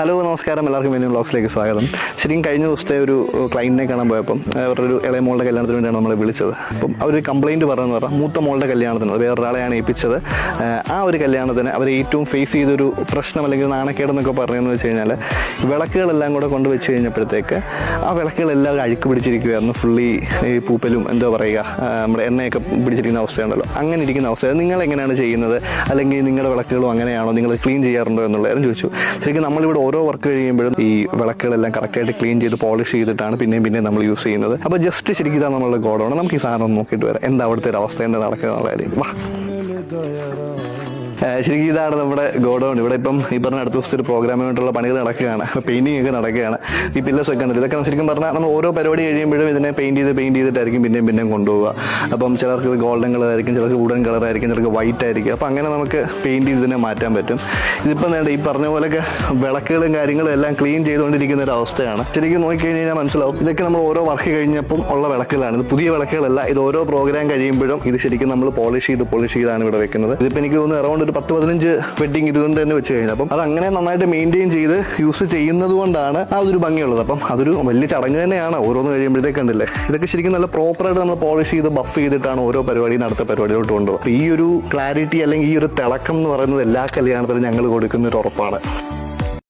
Hello നമസ്കാരം. എല്ലാവർക്കും വേണ്ടി ബ്ലോഗ്സിലേക്ക് സ്വാഗതം. ശരിക്കും കഴിഞ്ഞ ദിവസത്തെ ഒരു ക്ലൈന്റിനെ കാണാൻ പോയപ്പം അവരുടെ ഒരു ഇളയ മോളുടെ കല്യാണത്തിന് വേണ്ടിയാണ് നമ്മളെ വിളിച്ചത്. അപ്പം അവർ കംപ്ലയിന്റ് പറഞ്ഞെന്ന് പറഞ്ഞാൽ മൂത്ത മോളുടെ കല്യാണത്തിന് വേറൊരാളെയാണ് ഏൽപ്പിച്ചത്. ആ ഒരു കല്യാണത്തിന് അവർ ഏറ്റവും ഫേസ് ചെയ്തൊരു പ്രശ്നം അല്ലെങ്കിൽ നാണക്കേടെന്നൊക്കെ പറഞ്ഞതെന്ന് വെച്ച് കഴിഞ്ഞാൽ വിളക്കുകളെല്ലാം കൂടെ കൊണ്ട് വെച്ച് കഴിഞ്ഞപ്പോഴത്തേക്ക് ആ വിളക്കുകളെല്ലാം അഴുക്ക് പിടിച്ചിരിക്കുകയായിരുന്നു ഫുള്ളി ഈ പൂപ്പലും എന്തോ പറയുക നമ്മുടെ എണ്ണയൊക്കെ പിടിച്ചിരിക്കുന്ന അവസ്ഥയാണല്ലോ. അങ്ങനെ ഇരിക്കുന്ന അവസ്ഥ. നിങ്ങൾ എങ്ങനെയാണ് ചെയ്യുന്നത്? അല്ലെങ്കിൽ നിങ്ങളുടെ വിളക്കുകളും അങ്ങനെയാണോ? നിങ്ങൾ ക്ലീൻ ചെയ്യാറുണ്ടോ എന്നുള്ളതായിരുന്നു ചോദിച്ചു. ശരിക്കും നമ്മളിവിടെ ഓരോ വർക്ക് കഴിയുമ്പോഴും ഈ വിളക്കുകളെല്ലാം കറക്റ്റായിട്ട് ക്ലീൻ ചെയ്ത് പോളിഷ് ചെയ്തിട്ടാണ് പിന്നെയും പിന്നെയും നമ്മൾ യൂസ് ചെയ്യുന്നത്. അപ്പോൾ ജസ്റ്റ് ശരിക്കും നമ്മളുടെ ഗോഡൗൺ നമുക്ക് ഈ സാധനം നോക്കിയിട്ട് വരാം. എന്താ അവിടുത്തെ ഒരു അവസ്ഥ? എന്താ നടക്കുക എന്നുള്ള കാര്യം? വാ. ശരിക്കും ഇതാണ് നമ്മുടെ ഗോഡൗൺ. ഇവിടെ ഇപ്പം ഈ പറഞ്ഞ അടുത്ത ദിവസത്തെ ഒരു പ്രോഗ്രാമിന് വേണ്ടിയുള്ള പണികൾ നടക്കുകയാണ്. പെയിന്റിംഗ് ഒക്കെ നടക്കുകയാണ്. ഈ പില്ലേഴ്സ് ഒക്കെ ഉണ്ട് ഇതൊക്കെ ശരിക്കും പറഞ്ഞാൽ നമ്മൾ ഓരോ പരിപാടി കഴിയുമ്പോഴും ഇതിനെ പെയിന്റ് ചെയ്ത് പെയിന്റ് ചെയ്തിട്ടായിരിക്കും പിന്നെയും പിന്നെയും കൊണ്ടുപോവുക. അപ്പം ചിലർക്ക് ഗോൾഡൻ കളർ ആയിരിക്കും ചിലർക്ക് വുഡൻ കളർ ആയിരിക്കും ചിലർക്ക് വൈറ്റ് ആയിരിക്കും. അപ്പം അങ്ങനെ നമുക്ക് പെയിന്റ് ചെയ്ത് ഇതിനെ മാറ്റാൻ പറ്റും. ഇതിപ്പം വേണ്ട ഈ പറഞ്ഞ പോലെയൊക്കെ വിളക്കുകളും കാര്യങ്ങളും എല്ലാം ക്ലീൻ ചെയ്തുകൊണ്ടിരിക്കുന്ന ഒരു അവസ്ഥയാണ്. ശരിക്കും നോക്കിക്കഴിഞ്ഞ് കഴിഞ്ഞാൽ മനസ്സിലാവും. ഇതൊക്കെ നമ്മൾ ഓരോ വർക്ക് കഴിഞ്ഞപ്പം ഉള്ള വിളക്കുകളാണ്. ഇത് പുതിയ വിളക്കുകളല്ല. ഇത് ഓരോ പ്രോഗ്രാം കഴിയുമ്പോഴും ഇത് ശരിക്കും നമ്മൾ പോളിഷ് ചെയ്ത് പോളിഷ് ചെയ്താണ് ഇവിടെ വെക്കുന്നത്. ഇതിപ്പോൾ എനിക്ക് തോന്നുന്നു അറൗണ്ട് ഒരു പത്ത് പതിനഞ്ച് വെഡിങ് ഇതുകൊണ്ട് തന്നെ വെച്ച് കഴിഞ്ഞാൽ അപ്പം അത് അങ്ങനെ നന്നായിട്ട് മെയിന്റെയിൻ ചെയ്ത് യൂസ് ചെയ്യുന്നത് കൊണ്ടാണ് ആ ഒരു ഭംഗിയുള്ളത്. അപ്പം അതൊരു വലിയ ചടങ്ങ് തന്നെയാണ്. ഓരോന്ന് കഴിയുമ്പോഴത്തേക്ക് കണ്ടില്ലേ? ഇതൊക്കെ ശരിക്കും നല്ല പ്രോപ്പറായിട്ട് നമ്മൾ പോളിഷ് ചെയ്ത് ബഫ് ചെയ്തിട്ടാണ് ഓരോ പരിപാടി നടത്ത പരിപാടിയിലോട്ട് കൊണ്ടുപോകും ഈ ഒരു ക്ലാരിറ്റി അല്ലെങ്കിൽ ഈ ഒരു തിളക്കം എന്ന് പറയുന്നത് എല്ലാ കല്യാണത്തിലും ഞങ്ങൾ കൊടുക്കുന്ന ഒരു ഉറപ്പാണ്.